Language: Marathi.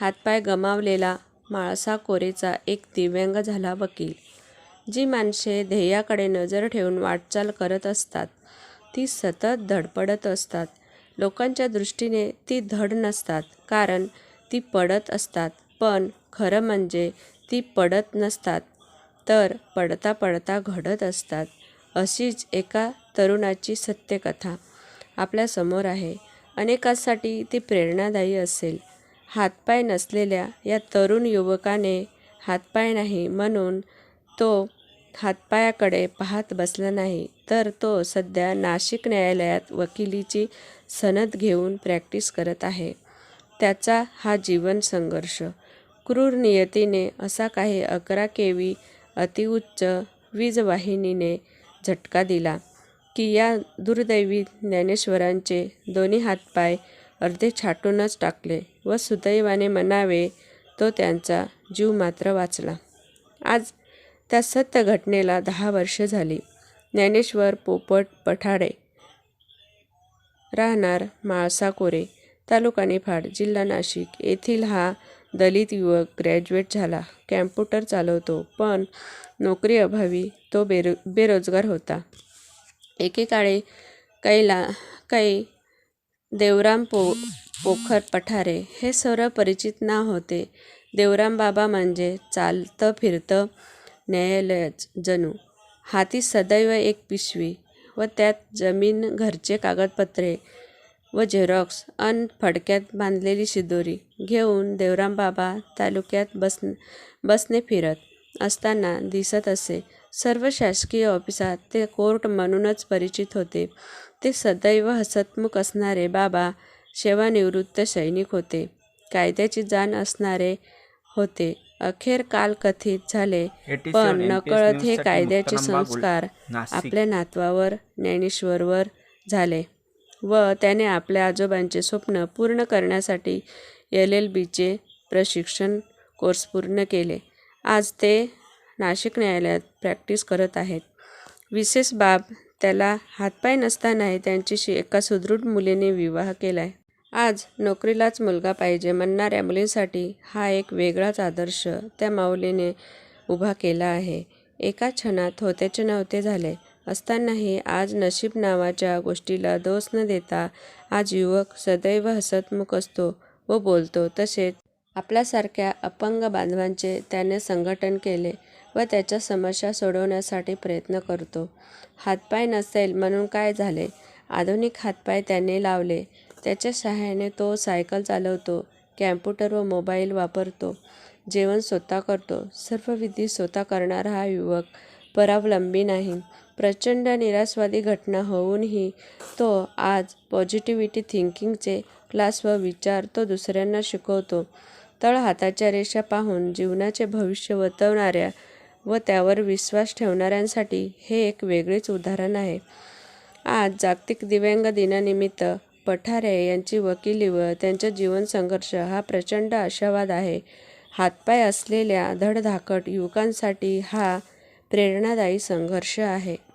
हातपाय गमावलेला म्हाळसा कोरेचा एक दिव्यांग झाला वकील. जी माणसे ध्येयाकडे नजर ठेवून वाटचाल करत असतात ती सतत धडपडत असतात. लोकांच्या दृष्टीने ती धड नसतात कारण ती पडत असतात पण खरं म्हणजे ती पडत नसतात तर पडता पडता घडत असतात. अशीच एका तरुणाची सत्यकथा आपल्यासमोर आहे. अनेकांसाठी ती प्रेरणादायी असेल. हातपाय नसलेल्या या तरुण युवकाने हातपाय नाही म्हणून तो हातपायाकडे पाहत बसला नाही तर तो सध्या नाशिक न्यायालयात वकिलीची सनद घेऊन प्रॅक्टिस करत आहे. त्याचा हा जीवन संघर्ष. क्रूर नियतीने असा काही अकरा केव्ही अतिउच्च वीजवाहिनीने झटका दिला की या दुर्दैवी ज्ञानेश्वरांचे दोन्ही हातपाय अर्धे छाटूनच टाकले व सुदैवाने म्हणावे तो त्यांचा जीव मात्र वाचला. आज त्या सत्य घटनेला दहा वर्षे झाली. ज्ञानेश्वर पोपट पठाडे राहणार म्हाळसा कोरे, तालुका निफाड, जिल्हा नाशिक येथील हा दलित युवक ग्रॅज्युएट झाला. कॅम्प्युटर चालवतो पण नोकरीअभावी तो बेरो बेरोजगार होता. एकेकाळी कैला कै. देवराम पो पोखर पठारे हे सर्व परिचित नाव होते. देवरामबाबा म्हणजे चालतं फिरतं न्यायालयच जणू. हाती सदैव एक पिशवी व त्यात जमीन घरचे कागदपत्रे व झेरॉक्स अन फडक्यात बांधलेली शिदोरी घेऊन देवरामबाबा तालुक्यात बसने फिरत असताना दिसत असे. सर्व शासकीय ऑफिसात ते कोर्ट म्हणूनच परिचित होते. ते सदैव हसतमुख असणारे बाबा सेवानिवृत्त सैनिक होते. कायद्याची जाण असणारे होते. अखेर कालकथित झाले पण नकळत हे कायद्याचे संस्कार आपल्या नातवावर ज्ञानेश्वरवर झाले व त्याने आपल्या आजोबांचे स्वप्न पूर्ण करण्यासाठी एल. एल. बी. चे प्रशिक्षण कोर्स पूर्ण केले. आज ते नाशिक न्यायालयात प्रॅक्टिस करत आहेत. विशेष बाब त्याला हातपाय नसतानाही त्याच्याशी एका सुदृढ मुलीने विवाह केलाय. आज नोकरीलाच मुलगा पाहिजे म्हणणाऱ्या मुलींसाठी हा एक वेगळाच आदर्श त्या माऊलीने उभा केला आहे. एका क्षणात होत्याचे नव्हते झाले असतानाही आज नशीब नावाच्या गोष्टीला दोष न देता आज युवक सदैव हसतमुख असतो व बोलतो. तसेच आपल्यासारख्या अपंग बांधवांचे त्याने संघटन केले व त्याच्या समस्या सोडवण्यासाठी प्रयत्न करतो. हातपाय नसेल म्हणून काय झाले? आधुनिक हातपाय त्याने लावले. त्याच्या साहाय्याने तो सायकल चालवतो, कॅम्प्युटर व मोबाईल वापरतो, जेवण स्वतः करतो. सर्व विधी स्वतः करणारा हा युवक परावलंबी नाही. प्रचंड निराशवादी घटना होऊनही तो आज पॉझिटिव्हिटी थिंकिंगचे क्लास व विचार तो दुसऱ्यांना शिकवतो. तळहाताच्या रेषा पाहून जीवनाचे भविष्य वतवणाऱ्या व त्यावर विश्वास ठेवणाऱ्यांसाठी हे एक वेगळेच उदाहरण आहे. आज जागतिक दिव्यांग दिनानिमित्त पठारे यांची वकिली व त्यांचा जीवनसंघर्ष हा प्रचंड आशावाद आहे. हातपाय असलेल्या धडधाकट युवकांसाठी हा प्रेरणादायी संघर्ष आहे.